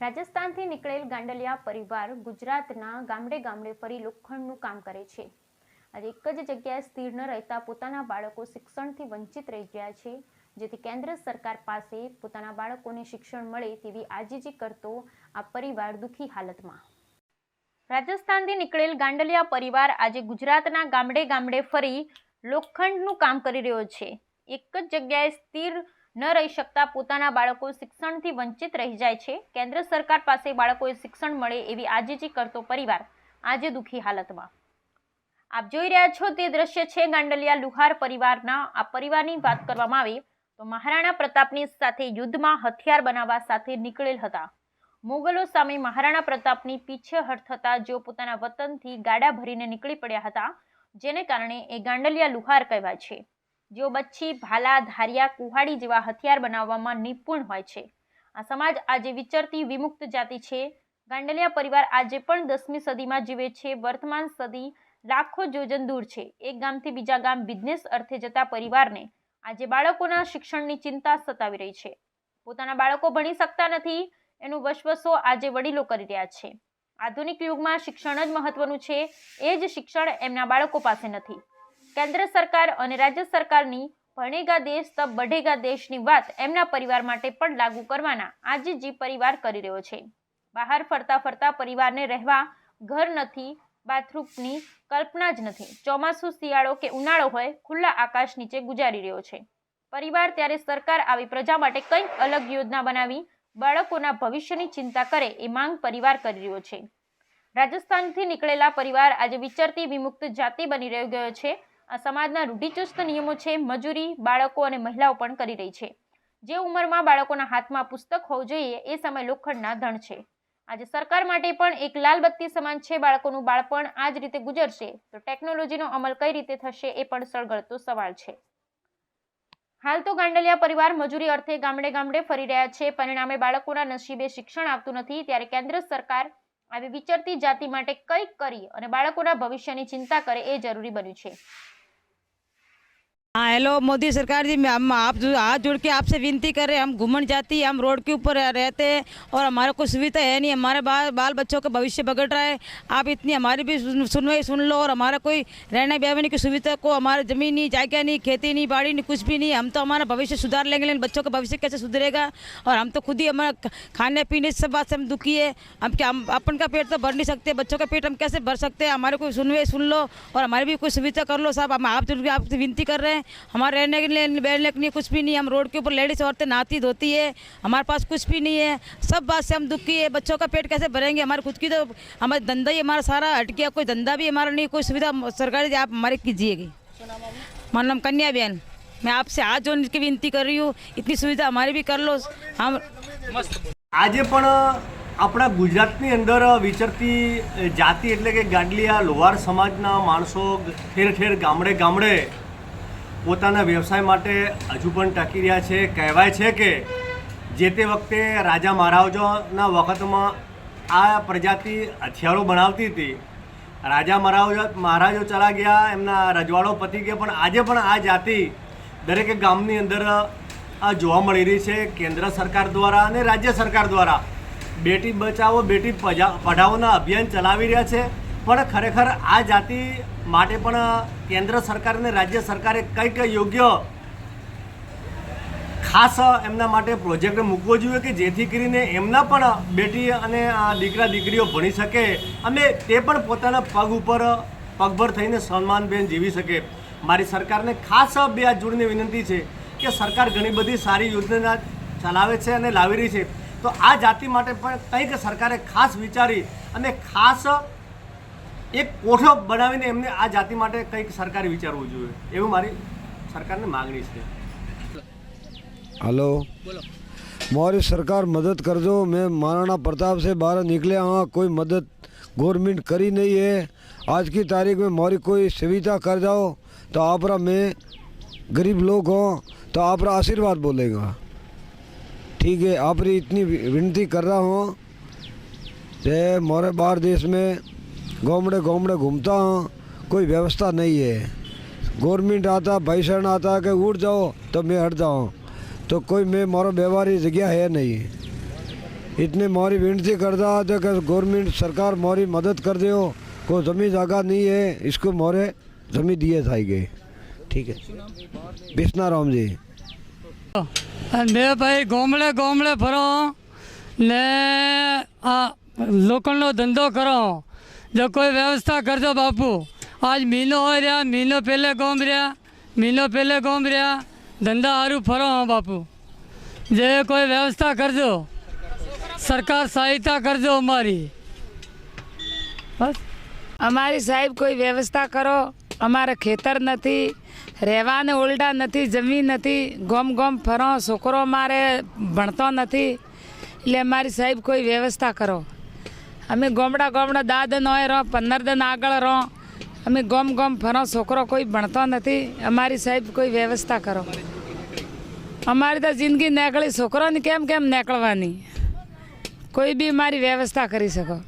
રાજસ્થાનથી નીકળેલ ગાંડલિયા પરિવાર ગુજરાતના ગામડે ગામડે ફરી લોખંડનું કામ કરે છે. આજે એક જ જગ્યાએ સ્થિર ન રહેતા પોતાના બાળકો શિક્ષણથી વંચિત રહી ગયા છે. જેથી કેન્દ્ર સરકાર પાસે પોતાના બાળકોને શિક્ષણ મળે તેવી આજીજી કરતો આ પરિવાર દુઃખી હાલતમાં. રાજસ્થાનથી નીકળેલ ગાંડલિયા પરિવાર આજે ગુજરાતના ગામડે ગામડે ફરી લોખંડનું કામ કરી રહ્યો છે. એક જ જગ્યાએ સ્થિર ન રહી શકતા પોતાના બાળકો શિક્ષણથી વંચિત રહી જાય છે. કેન્દ્ર સરકાર પાસે બાળકોએ શિક્ષણ મળે એવી આજીજી કરતો પરિવાર આજે દુઃખી હાલતમાં. આપ જોઈ રહ્યા છો તે દ્રશ્ય છે ગાંડલિયા લુહાર પરિવારના. આ પરિવારની વાત કરવામાં આવે તો મહારાણા પ્રતાપની સાથે યુદ્ધમાં હથિયાર બનાવવા સાથે નીકળેલ હતા. મોગલો સામે મહારાણા પ્રતાપની પીછેહટ થતા જેઓ પોતાના વતનથી ગાડા ભરીને નીકળી પડ્યા હતા, જેને કારણે એ ગાંડલિયા લુહાર કહેવાય છે. જેઓ બચ્છી, ભાલા, ધારિયા, કુહાડી જેવા હથિયાર બનાવવામાં નિપુણ હોય છે. આ સમાજ આજે વિચરતી વિમુક્ત જાતિ છે. ગાંડલિયા પરિવાર આજે પણ દસમી સદીમાં જીવે છે. વર્તમાન સદી લાખો જોજન દૂર છે. એક ગામથી બીજા ગામ બિઝનેસ અર્થે જતા પરિવારને આજે બાળકોના શિક્ષણની ચિંતા સતાવી રહી છે. પોતાના બાળકો ભણી શકતા નથી. એનું વસવસો આજે વડીલો કરી રહ્યા છે. આધુનિક યુગમાં શિક્ષણ જ મહત્વનું છે. એ જ શિક્ષણ એમના બાળકો પાસે નથી. કેન્દ્ર સરકાર અને રાજ્ય સરકારની ભણેગા દેશ તબ બઢેગા દેશની વાત એમના પરિવાર માટે પણ લાગુ કરવાના. આજે જી પરિવાર કરી રહ્યો છે. બહાર ફરતા ફરતા પરિવારને રહેવા ઘર નથી, બાથરૂમની કલ્પના જ નથી. ચોમાસું શિયાળો કે ઉનાળો હોય, ખુલ્લા આકાશ નીચે ગુજારી રહ્યો છે. પરિવાર ત્યારે સરકાર આવી પ્રજા માટે કંઈક અલગ યોજના બનાવી, બાળકોના ભવિષ્યની ચિંતા કરે એ માંગ પરિવાર કરી રહ્યો છે. રાજસ્થાનથી નીકળેલા પરિવાર આજે વિચરતી વિમુક્ત જાતિ બની રહ્યો ગયો છે. આ સમાજના રૂઢિચુસ્ત નિયમો છે, મજૂરી, બાળકો અને મહિલાઓ પણ કરી રહી છે. જે ઉંમરમાં બાળકોના હાથમાં પુસ્તક હોવું જોઈએ, એ સમય લોખંડના ધણ છે. આજે સરકાર માટે પણ એક લાલ બત્તી સમાન છે, બાળકોનું બાળપણ આ જ રીતે ગુજરશે, તો ટેકનોલોજીનો અમલ કઈ રીતે થશે, એ પણ સળગળતો સવાલ છે. હાલ તો ગાંડલિયા પરિવાર મજૂરી અર્થે ગામડે ગામડે ફરી રહ્યા છે. પરિણામે બાળકોના નસીબે શિક્ષણ આપતું નથી, ત્યારે કેન્દ્ર સરકાર આવી વિચરતી જાતિ માટે કંઈક કરી અને બાળકોના ભવિષ્યની ચિંતા કરે, એ જરૂરી બન્યું છે. हाँ हेलो मोदी सरकार जी, मैं हम आप जो- हाथ जुड़ के आपसे विनती कर रहे हैं। हम घूमन जाती हम रोड के ऊपर रहते हैं और हमारे कोई सुविधा है नहीं। हमारे बाल बाल बच्चों का भविष्य बगड़ रहा है। आप इतनी हमारी भी सुनवाई सुन लो और हमारा कोई रहने बैठने की सुविधा को, हमारा ज़मीन नहीं, जायका नहीं, खेती नहीं, बाड़ी नहीं, कुछ भी नहीं। हम तो हमारा भविष्य सुधार लेंगे, लेकिन बच्चों का भविष्य कैसे सुधरेगा? और हम तो खुद ही हमारा खाने पीने सब बात से हम दुखी है। हम क्या हम अपन का पेट तो भर नहीं सकते, बच्चों का पेट हम कैसे भर सकते हैं? हमारे कोई सुनवाई सुन लो और हमारी भी कोई सुविधा कर लो साहब। हम आप जो आपसे विनती कर रहे हैं। हमारे रहने के लिए बैठने के लिए कुछ भी नहीं हम रोड के ऊपर लेडीज औरतें नहाती धोती है हमारे पास कुछ भी नहीं है सब बात से हम दुखी है बच्चों का पेट कैसे भरेंगे हमारे खुद की तो हमारा धंधा ही हमारा सारा हट गया कोई धंधा भी हमारा नहीं कोई सुविधा सरकारी आप हमारे कीजिएगी मेरा नाम कन्या बहन मैं आपसे हाथ जोड़ने की विनती कर रही हूँ इतनी सुविधा हमारी भी कर लो हम આજે પણ આપણા ગુજરાતની અંદર વિચરતી જાતિ એટલે કે ગાડલિયા લોહાર સમાજના માણસો ઠેર ઠેર ગામડે ગામડે પોતાના વ્યવસાય માટે હજુ પણ ટકી રહ્યા છે. કહેવાય છે કે જે તે વખતે રાજા મહારાજાના વખતમાં આ પ્રજાતિ હથિયારો બનાવતી હતી. રાજા મહારાજ મહારાજો ચલા ગયા, એમના રજવાડો પતી ગયા, પણ આજે પણ આ જાતિ દરેક ગામની અંદર આ જોવા મળી રહી છે. કેન્દ્ર સરકાર દ્વારા અને રાજ્ય સરકાર દ્વારા બેટી બચાવો, બેટી પઢાઓના અભિયાન ચલાવી રહ્યા છે. પણ ખરેખર આ જાતિ માટે પણ કેન્દ્ર સરકાર અને રાજ્ય સરકારે કંઈક યોગ્ય ખાસ એમના માટે પ્રોજેક્ટ મૂકવો જોઈએ કે જેથી કરીને એમના પણ બેટી અને દીકરા દીકરીઓ ભણી શકે અને તે પણ પોતાના પગ ઉપર પગભર થઈને સન્માનબેન જીવી શકે. મારી સરકારને ખાસ બે હાથ જોડીને વિનંતી છે કે સરકાર ઘણી બધી સારી યોજના ચલાવે છે અને લાવી રહી છે. તો આ જાતિ માટે પણ કંઈક સરકારે ખાસ વિચારી અને ખાસ એક કોઠો બનાવીને એમને આ જાતિ માટે કંઈક સરકારે વિચારવું જોઈએ એવું મારી સરકારને માગણી છે हेलो हमारी सरकार मदद कर दो मैं महाराणा प्रताप से बाहर निकले हाँ कोई मदद गवर्नमेंट करी नहीं है आज की तारीख में हमारी कोई सुविधा कर जाओ तो आप रा मैं गरीब लोग हो तो आप रा आशीर्वाद बोलेगा ठीक है आप री इतनी विनती कर रहा हूँ जे हमारे बाहर देश में गामड़े गामड़े घूमता हूँ कोई व्यवस्था नहीं है गवर्नमेंट आता भाईसरण आता कि उठ जाओ तो मैं हट जाऊँ तो कोई मैं मारो व्यवहार जगह है नहीं इतने मारी विनती करता था कि गवर्नमेंट सरकार मारी मदद कर दो को जमीन जगह नहीं है इसको मोरे जमीन दिए था गए ठीक है बिस्ना राम जी અને બે ભાઈ ગોમડે ગોમડે ફરો ને આ લોખંડનો ધંધો કરો જો કોઈ વ્યવસ્થા કરજો બાપુ. આજ મિલો હોય રહ્યા મિલો પહેલે ગોમ રહ્યા મિલો પહેલે ગોમ રહ્યા. ધંધા સારું ફરો બાપુ. જે કોઈ વ્યવસ્થા કરજો. સરકાર સહાયતા કરજો અમારી. બસ. અમારી સાહેબ કોઈ વ્યવસ્થા કરો. અમારે ખેતર નથી, રહેવાને ઓલડા નથી, જમીન નથી. ગોમ ગોમ ફરો, છોકરો મારે ભણતો નથી. એટલે અમારી સાહેબ કોઈ વ્યવસ્થા કરો. અમે ગોમડા ગોમડા દા દન હોય રહો, પંદર દન આગળ રહો. અમે ગોમ ગોમ ફરો છોકરો કોઈ ભણતો નથી. અમારી સાહેબ કોઈ વ્યવસ્થા કરો. અમારી તો જિંદગી નીકળી, છોકરોની કેમ કેમ નીકળવાની? કોઈ બી મારી વ્યવસ્થા કરી શકો.